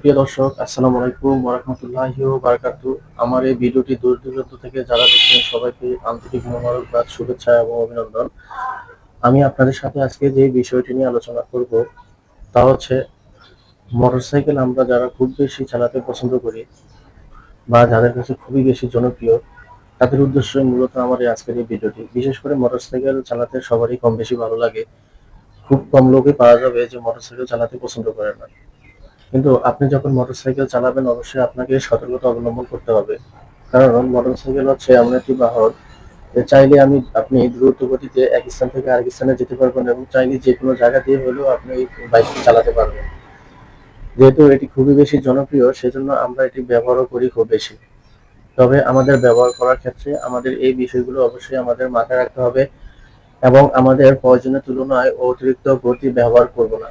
সুপ্রিয় দর্শক, আসসালামু আলাইকুম ওরহমতুল্লাহি বারাকাতু আমার এই ভিডিওটি দূর দূরান্ত থেকে যারা দেখছেন, সবাইকে আন্তরিক মোবারকবাদ শুভেচ্ছা এবং অভিনন্দন। আমি আপনাদের সাথে আজকে যে বিষয়টি নিয়ে আলোচনা করব, তা হচ্ছে মোটরসাইকেল আমরা যারা খুব বেশি চালাতে পছন্দ করি বা যাদের কাছে খুবই বেশি জনপ্রিয়, তাদের উদ্দেশ্যে মূলত আমার এই আজকের এই ভিডিওটি। বিশেষ করে মোটরসাইকেল চালাতে সবারই কম বেশি ভালো লাগে। খুব কম লোকই পাওয়া যাবে যে মোটরসাইকেল চালাতে পছন্দ করে না। কিন্তু আপনি যখন মোটরসাইকেল চালাবেন, অবশ্যই আপনাকে সতর্কতা অবলম্বন করতে হবে। কারণ মোটরসাইকেল হচ্ছে এমন একটি বাহন চাইলে আমি, আপনি দ্রুত গতিতে এক স্থান থেকে আরেক স্থানে যেতে পারবেন এবং চাইলে যে কোনো জায়গা দিয়ে হলেও আপনি বাইকটি চালাতে পারবেন। যেহেতু এটি খুবই বেশি জনপ্রিয়, সেজন্য আমরা এটি ব্যবহারও করি খুব বেশি। তবে আমাদের ব্যবহার করার ক্ষেত্রে আমাদের এই বিষয়গুলো অবশ্যই আমাদের মাথায় রাখতে হবে এবং আমাদের প্রয়োজনের তুলনায় অতিরিক্ত গতি ব্যবহার করব না।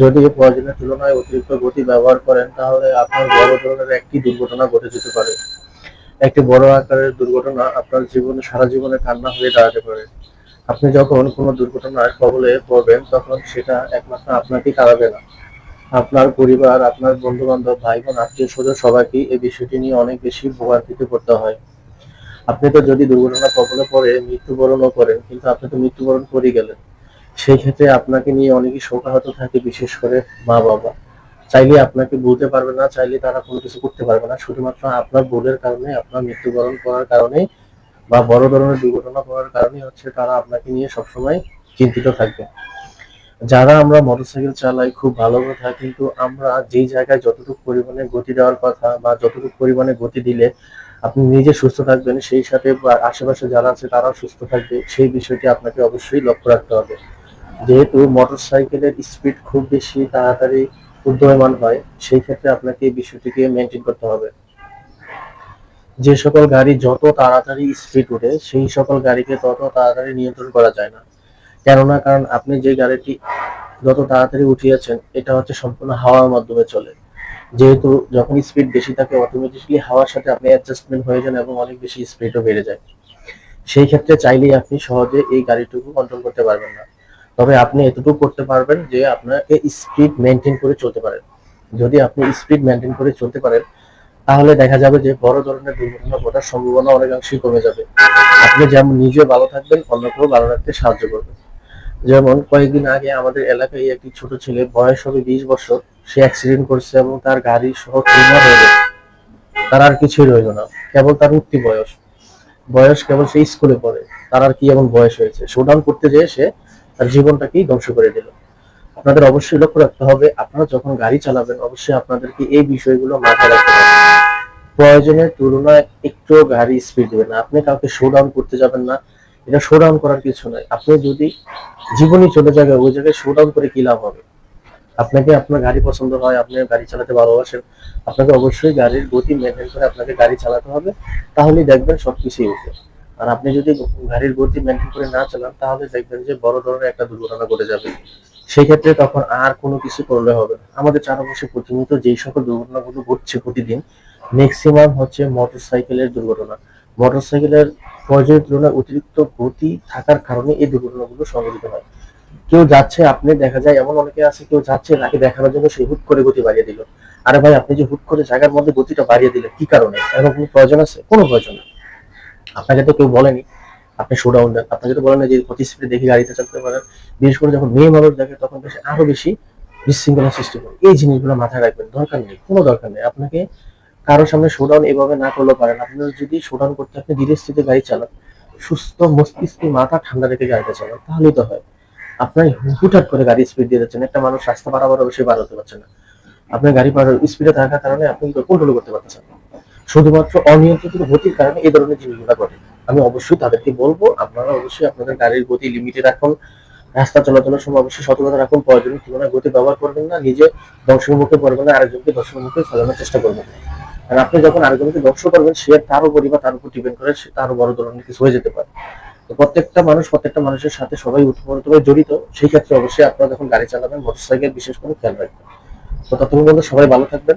যদি প্রয়োজনের তুলনায় অতিরিক্ত গতি ব্যবহার করেন, তাহলে আপনার বড় ধরনের একটি দুর্ঘটনা ঘটে যেতে পারে। একটি বড় আকারের দুর্ঘটনা আপনার জীবনে, সারা জীবনে কান্না হয়ে দাঁড়াতে পারে। আপনি যখন কোনো দুর্ঘটনার কবলে পড়বেন, তখন সেটা একমাত্র আপনাকেই কাঁদাবে না। আপনার পরিবার, আপনার বন্ধু বান্ধব ভাই বোন আত্মীয় স্বজন সবাইকেই এই বিষয়টি নিয়ে অনেক বেশি ভোগান্তিতে পড়তে হয়। আপনি তো যদি দুর্ঘটনা কবলে পড়ে, মৃত্যুবরণও করেন, কিন্তু আপনি তো মৃত্যুবরণ করে গেলেন। সেই ক্ষেত্রে আপনাকে নিয়ে অনেকেই শোকাহত থাকে, বিশেষ করে মা বাবা। চাইলে আপনাকে বলতে পারবে না, চাইলে তারা কোনো কিছু করতে পারবে না। শুধুমাত্র আপনার ভুলের কারণে, আপনার মৃত্যুবরণ করার কারণে বা বড় ধরনের দুর্ঘটনা করার কারণে হচ্ছে তারা আপনাকে নিয়ে সবসময় চিন্তিত থাকবে যারা আমরা মোটরসাইকেল চালাই, খুব ভালো কথা কিন্তু আমরা যেই জায়গায় যতটুকু পরিমাণে গতি দেওয়ার কথা বা যতটুকু পরিমাণে গতি দিলে আপনি নিজে সুস্থ থাকবেন, সেই সাথে আশেপাশে যারা আছে তারাও সুস্থ থাকবে। সেই বিষয়টি আপনাকে অবশ্যই লক্ষ্য রাখতে হবে। যেহেতু মোটরসাইকেলের স্পিড খুব বেশি তাড়াতাড়ি উদ্যমান হয়, সেই ক্ষেত্রে আপনাকে এই বিষয়টিকে মেনটেন করতে হবে। যে সকল গাড়ি যত তাড়াতাড়ি স্পিড উঠে সেই সকল গাড়িকে তত তাড়াতাড়ি নিয়ন্ত্রণ করা যায় না। কেননা, কারণ আপনি যে গাড়িটি যত তাড়াতাড়ি উঠিয়েছেন, এটা হচ্ছে সম্পূর্ণ হাওয়ার মাধ্যমে চলে। যেহেতু যখন স্পিড বেশি থাকে অটোমেটিকলি হাওয়ার সাথে আপনি অ্যাডজাস্টমেন্ট হয়ে যান এবং অনেক বেশি স্পিডও বেড়ে যায়। সেই ক্ষেত্রে চাইলেই আপনি সহজে এই গাড়িটুকু কন্ট্রোল করতে পারবেন না। তবে আপনি এতটুকু করতে পারবেন যে আপনাকে স্পিড মেনটেন করে চলতে পারেন। যদি আপনি স্পিড মেনটেন করে চলতে পারেন, তাহলে দেখা যাবে যে বড় ধরনের দুর্ঘটনা ঘটার সম্ভাবনা অনেকাংশেই কমে যাবে। আপনি যেমন নিজে ভালো থাকবেন অন্যকেও ভালো রাখতে সাহায্য করবেন যেমন কয়েকদিন আগে আমাদের এলাকায় একটি ছোট ছেলে, বয়স হবে বিশ বছর, সে অ্যাক্সিডেন্ট করছে এবং তার গাড়ি সহ ক্লিনার হয়ে তার আর কিছুই রইল না, কেবল তার উঠতি বয়স। বয়স কেবল সে স্কুলে পড়ে, তার আর কি এমন বয়স হয়েছে? শোডাউন করতে যেয়ে সে তার জীবনটাকেই ধ্বংস করে দিল। আপনাদের অবশ্যই লক্ষ্য রাখতে হবে, আপনারা যখন গাড়ি চালাবেন, অবশ্যই আপনাদেরকে এই বিষয়গুলো মাথায় রাখতে হবে। প্রয়োজনের তুলনায় একটু গাড়ি স্পিড দেবেন না। আপনি কাউকে শো ডাউন করতে যাবেন না। এটা শো ডাউন করার কিছু নয় আপনি যদি জীবনই চলে যাবে, ওই জায়গায় শো ডাউন করে কি লাভ হবে? আপনাকে আপনার গাড়ি পছন্দ হয়, আপনি গাড়ি চালাতে ভালোবাসেন, আপনাকে অবশ্যই গাড়ির গতি মেনটেন করে আপনাকে গাড়ি চালাতে হবে। তাহলেই দেখবেন সবকিছুই উঠবে আর আপনি যদি গাড়ির গতি মেনটেন করে না চালান, তাহলে দেখবেন যে বড় ধরনের একটা দুর্ঘটনা ঘটে যাবে। সেই ক্ষেত্রে তখন আর কোনো কিছু করলে হবে না। আমাদের চারপাশে প্রতিনিয়ত যেই সকল দুর্ঘটনাগুলো ঘটছে প্রতিদিন ম্যাক্সিমাম হচ্ছে মোটরসাইকেলের দুর্ঘটনা। মোটরসাইকেলের প্রয়োজনের তুলনায় অতিরিক্ত গতি থাকার কারণে এই দুর্ঘটনাগুলো সংঘটিত হয়। কেউ যাচ্ছে, আপনি দেখা যায়, এমন অনেকে আছে, কেউ যাচ্ছে, তাকে দেখানোর জন্য সে হুট করে গতি বাড়িয়ে দিল। আরে ভাই, আপনি যে হুট করে জায়গার মধ্যে গতিটা বাড়িয়ে দিলেন, কি কারণে? এরকম কোনো প্রয়োজন আছে? কোনো প্রয়োজন নেই আপনাকে তো কেউ বলেনি। আপনি শো ডাউন দেন। আপনাকে তো বলেন যে অতি স্পিডে দেখে গাড়িতে চালাতে পারেন। বিশেষ করে যখন মেয়ে মানুষ দেখে, তখন বেশি, আরও বেশি বিশৃঙ্খলা সৃষ্টি করে। এই জিনিসগুলো মাথায় রাখবেন, দরকার নেই, কোনো দরকার নেই। আপনাকে কারোর সামনে শোডাউন এভাবে না করলেও পারেন। আপনার যদি শোডাউন করতে, আপনি ধীরে স্থিতে গাড়ি চালান, সুস্থ মস্তিষ্কে, মাথা ঠান্ডা রেখে গাড়িটা চালান, তাহলেই তো হয়। আপনার হুটহাট করে গাড়ি স্পিড দিয়ে যাচ্ছেন। একটা মানুষ রাস্তা পারাবার বার হতে পারছে না। আপনার গাড়ি পার স্পিডে থাকার কারণে আপনি কন্ট্রোল করতে পারতেছেন শুধুমাত্র অনিয়ন্ত্রিত গতির কারণে এই ধরনের জিনিসগুলো ঘটে। আমি অবশ্যই তাদেরকে বলব, আপনারা অবশ্যই আপনাদের গাড়ির গতি লিমিটে রাখুন, রাস্তা চলাচলের সময় অবশ্যই সতর্কতা রাখুন, প্রয়োজনীয় তুলনায় গতি ব্যবহার করবেন না, নিজে ধ্বংসের মুখে পড়বেন না, আরেকজনকে ধ্বংসের মুখে ফেলানোর চেষ্টা করবেন আর আপনি যখন আরেকজনকে ধ্বংস করবেন, সে তার উপরই বা তার উপর ডিপেন্ড করে, সে তারও বড় ধরনের কিছু হয়ে যেতে পারে। তো প্রত্যেকটা মানুষ, প্রত্যেকটা মানুষের সাথে সবাই উৎপন্নভাবে জড়িত, সেই ক্ষেত্রে অবশ্যই আপনারা যখন গাড়ি চালাবেন মোটরসাইকেল বিশেষ করে খেয়াল রাখবেন। তো ততক্ষণ সবাই ভালো থাকবেন।